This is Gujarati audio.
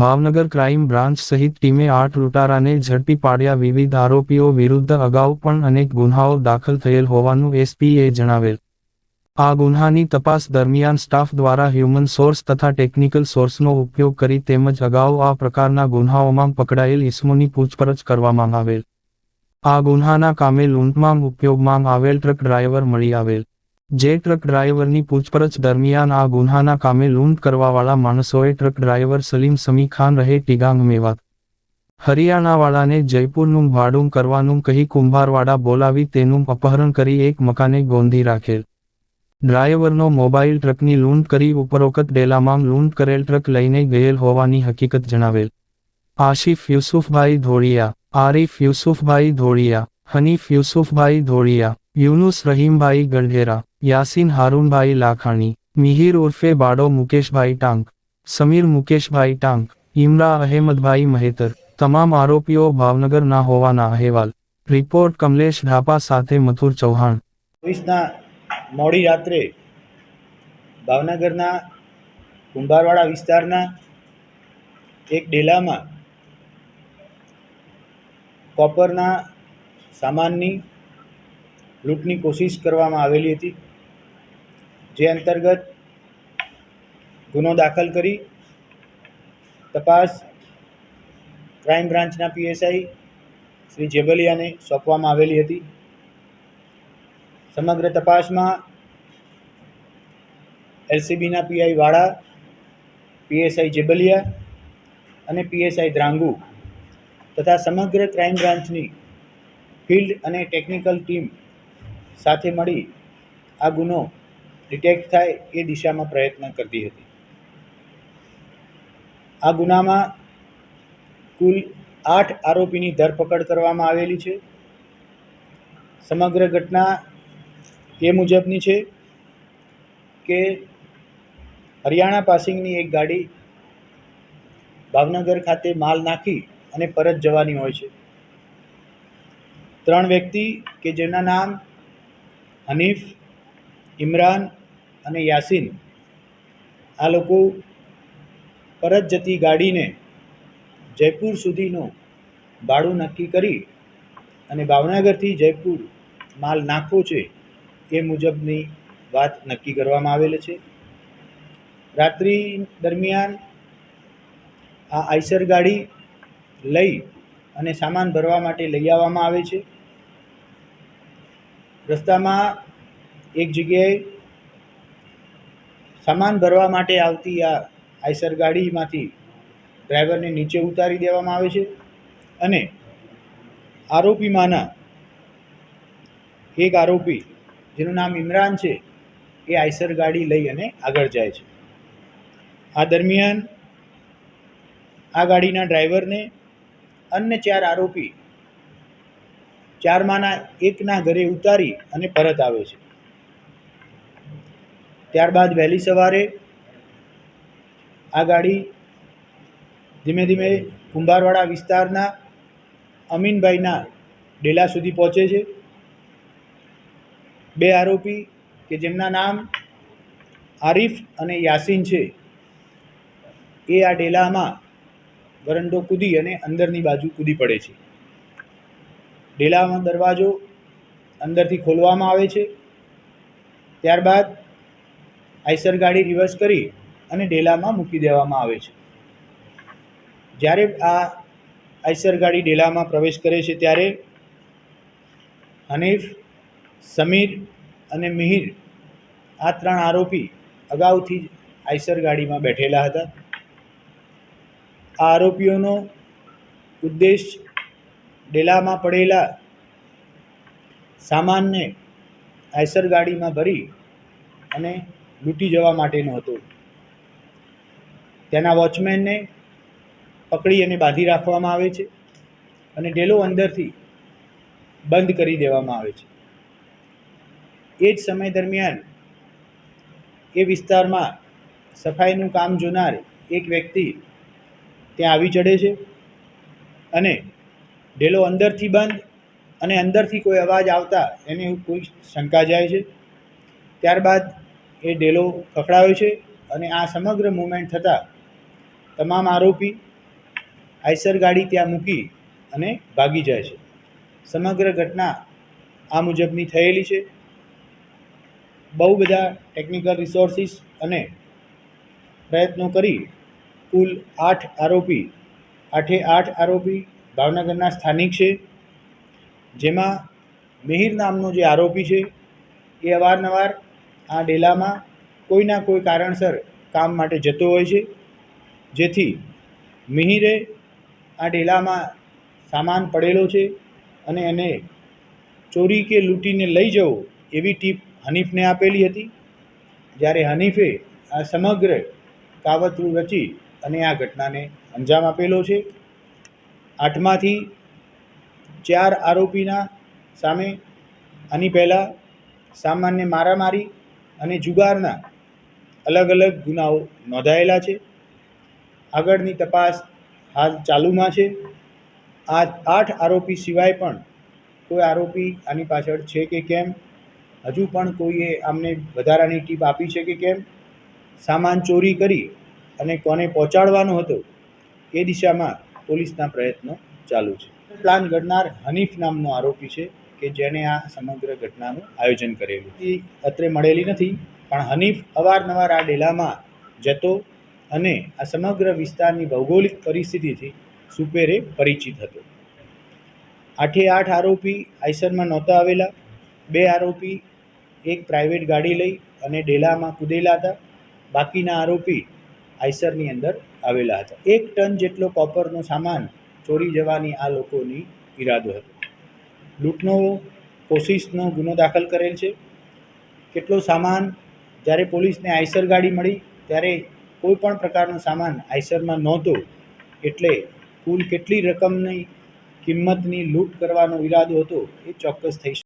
ભાવનગર ક્રાઇમ બ્રાન્ચ સહિત ટીમે આઠ લૂંટારાને ઝડપી પાડ્યા. વિવિધ આરોપીઓ વિરુદ્ધ અગાઉ પણ અનેક ગુન્હાઓ દાખલ થયેલ હોવાનું એસપીએ જણાવેલ. આ ગુન્હાની તપાસ દરમિયાન સ્ટાફ દ્વારા હ્યુમન સોર્સ તથા ટેકનિકલ સોર્સનો ઉપયોગ કરી તેમજ અગાઉ આ પ્રકારના ગુન્હાઓમાં પકડાયેલ ઇસમોની પૂછપરછ કરવામાં આવેલ. આ ગુન્હાના કામે લૂંટમાં ઉપયોગમાં આવેલ ટ્રક ડ્રાઈવર મળી આવેલ. જે ટ્રક ડ્રાઈવરની પૂછપરછ દરમિયાન આ ગુન્હાના કામે લૂંટ કરવાવાળા માણસોએ ટ્રક ડ્રાઈવર સલીમ સમી ખાન રહે ટીગાંગ મેવાત. હરિયાણાવાળાને જયપુરનું ભાડું કરવાનું કહી કુંભારવાડા બોલાવી તેનું અપહરણ કરી એક મકાને ગોંધી રાખેલ. ડ્રાઈવરનો મોબાઈલ ટ્રકની લૂંટ કરી ઉપરોક્ત ડેલામાં લૂંટ કરેલ ટ્રક લઈને ગયેલ હોવાની હકીકત જણાવેલ. આશિફ યુસુફભાઈ ધોળિયા, આરિફ યુસુફભાઈ ધોળિયા, હનીફ યુસુફભાઈ ધોળિયા, યુનુસ રહીમભાઈ ગઢેરા યાસીન હારૂનભાઈ લાખાણી, મિહિર ઉર્ફે બાડો મુકેશભાઈ ટાંક, સમીર મુકેશભાઈ ટાંક, ઇમરા અહેમદભાઈ મહેતર, તમામ આરોપીઓ ભાવનગરના હોવાના અહેવાલ. રિપોર્ટ કમલેશ ઢાપા સાથે મથુર ચૌહાણ. ચોવીસના મોડી રાત્રે ભાવનગરના કુંભારવાડા વિસ્તારના એક ડેલામાં કોપરના સામાનની લૂંટની કોશિશ કરવામાં આવેલી હતી. જે અંતર્ગત ગુનો દાખલ કરી તપાસ ક્રાઇમ બ્રાન્ચના પીએસઆઈ શ્રી જેબલિયાને સોંપવામાં આવેલી હતી. સમગ્ર તપાસમાં એલસીબીના પીઆઈ વાળા, પીએસઆઈ જેબલિયા અને પીએસઆઈ દ્રાંગુ તથા સમગ્ર ક્રાઇમ બ્રાન્ચની ફિલ્ડ અને ટેકનિકલ ટીમ સાથે મળી આ ગુનો ડિટેક્ટ થાય એ દિશામાં પ્રયત્ન કરતી હતી. આ ગુનામાં કુલ આઠ આરોપીની ધરપકડ કરવામાં આવેલી છે. સમગ્ર ઘટના એ મુજબની છે કે હરિયાણા પાસિંગની એક ગાડી ભાવનગર ખાતે માલ નાખી અને પરત જવાની હોય છે. ત્રણ વ્યક્તિ કે જેના નામ હનીફ, ઇમરાન અને યાસીન, આ લોકો પરત જતી ગાડીને જયપુર સુધીનો ભાડું નક્કી કરી અને ભાવનગરથી જયપુર માલ નાખવો છે એ મુજબની વાત નક્કી કરવામાં આવેલ છે. રાત્રિ દરમિયાન આ આઈસર ગાડી લઈ અને સામાન ભરવા માટે લઈ આવવામાં આવે છે. રસ્તામાં એક જગ્યાએ સામાન ભરવા માટે આવતી આ આઈસર ગાડીમાંથી ડ્રાઈવરને નીચે ઉતારી દેવામાં આવે છે અને આરોપીમાંના એક આરોપી, જેનું નામ ઇમરાન છે, એ આઈસર ગાડી લઈ અને આગળ જાય છે. આ દરમિયાન આ ગાડીના ડ્રાઈવરને અન્ય ચાર આરોપી, ચારમાંના એકના ઘરે ઉતારી અને પરત આવે છે. ત્યારબાદ વહેલી સવારે આ ગાડી ધીમે ધીમે કુંભારવાડા વિસ્તારના અમીનભાઈના ડેલા સુધી પહોંચે છે. બે આરોપી કે જેમના નામ આરીફ અને યાસીન છે, એ આ ડેલામાં વરંડો કૂદી અને અંદરની બાજુ કૂદી પડે છે. ડેલામાં દરવાજો અંદરથી ખોલવામાં આવે છે. ત્યારબાદ આઈસર ગાડી રિવર્સ કરી અને ડેલામાં મૂકી દેવામાં આવે છે. જ્યારે આ આઈસર ગાડી ડેલામાં પ્રવેશ કરે છે ત્યારે હનીફ, સમીર અને મિહિર આ ત્રણ આરોપી અગાઉથી જ આઈસર ગાડીમાં બેઠેલા હતા. આ આરોપીઓનો ઉદ્દેશ ડેલામાં પડેલા સામાનને આઈસર ગાડીમાં ભરી અને લૂંટી જવા માટેનું હતું. તેના વોચમેનને પકડી અને બાંધી રાખવામાં આવે છે અને ઢેલો અંદરથી બંધ કરી દેવામાં આવે છે. એ જ સમય દરમિયાન એ વિસ્તારમાં સફાઈનું કામ જોનાર એક વ્યક્તિ ત્યાં આવી ચડે છે અને ઢેલો અંદરથી બંધ અને અંદરથી કોઈ અવાજ આવતા એને કોઈ શંકા જાય છે. ત્યારબાદ એ ડેલો ખખડાવે છે અને આ સમગ્ર મુવમેન્ટ થતાં તમામ આરોપી આઈસર ગાડી ત્યાં મૂકી અને ભાગી જાય છે. સમગ્ર ઘટના આ મુજબની થયેલી છે. બહુ બધા ટેકનિકલ રિસોર્સિસ અને પ્રયત્નો કરી કુલ આઠ આરોપી, આઠે આઠ આરોપી ભાવનગરના સ્થાનિક છે. જેમાં મિહિર નામનો જે આરોપી છે એ અવારનવાર આ ડેલામાં કોઈના કોઈ કારણસર કામ માટે જતો હોય છે. જેથી મિહિરે આ ડેલામાં સામાન પડેલો છે અને એને ચોરી કે લૂંટીને લઈ જવો એવી ટીપ હનીફને આપેલી હતી. જ્યારે હનીફે આ સમગ્ર કાવતરું રચી અને આ ઘટનાને અંજામ આપેલો છે. આઠમાંથી ચાર આરોપીના સામે આની પહેલાં સામાન્ય મારામારી અને જુગારના અલગ અલગ ગુનાઓ નોંધાયેલા છે. આગળની તપાસ હાલ ચાલુમાં છે. આ આઠ આરોપી સિવાય પણ કોઈ આરોપી આની પાછળ છે કે કેમ? હજુ પણ કોઈએ આમને વધારાની ટીપ આપી છે કે કેમ? સામાન ચોરી કરી અને કોને પહોંચાડવાનો હતો એ દિશામાં પોલીસના પ્રયત્નો ચાલુ છે. પ્લાન ઘડનાર હનીફ નામનો આરોપી છે. કે જેણે આ સમગ્ર ઘટનાનું આયોજન કરેલું. એ અત્રે મળેલી નથી, પણ હનીફ અવારનવાર આ ડેલામાં જતો અને આ સમગ્ર વિસ્તારની ભૌગોલિક પરિસ્થિતિથી સુપેરે પરિચિત હતો. આઠે આઠ આરોપી આઈસરમાં નહોતા આવેલા. બે આરોપી એક પ્રાઇવેટ ગાડી લઈ અને ડેલામાં કૂદેલા હતા. બાકીના આરોપી આઈસરની અંદર આવેલા હતા. એક ટન જેટલો કોપરનો સામાન ચોરી જવાની આ લોકોની ઈરાદો હતો. લૂંટનો કોશિશનો ગુનો દાખલ કરેલ છે. કેટલો સામાન જ્યારે પોલીસને આઈસર ગાડી મળી, ત્યારે કોઈ પણ પ્રકારનો સામાન આઈસરમાં નહોતો, એટલે કુલ કેટલી રકમની કિંમતની લૂંટ કરવાનો ઈરાદો હતો એ ચોક્કસ થઈ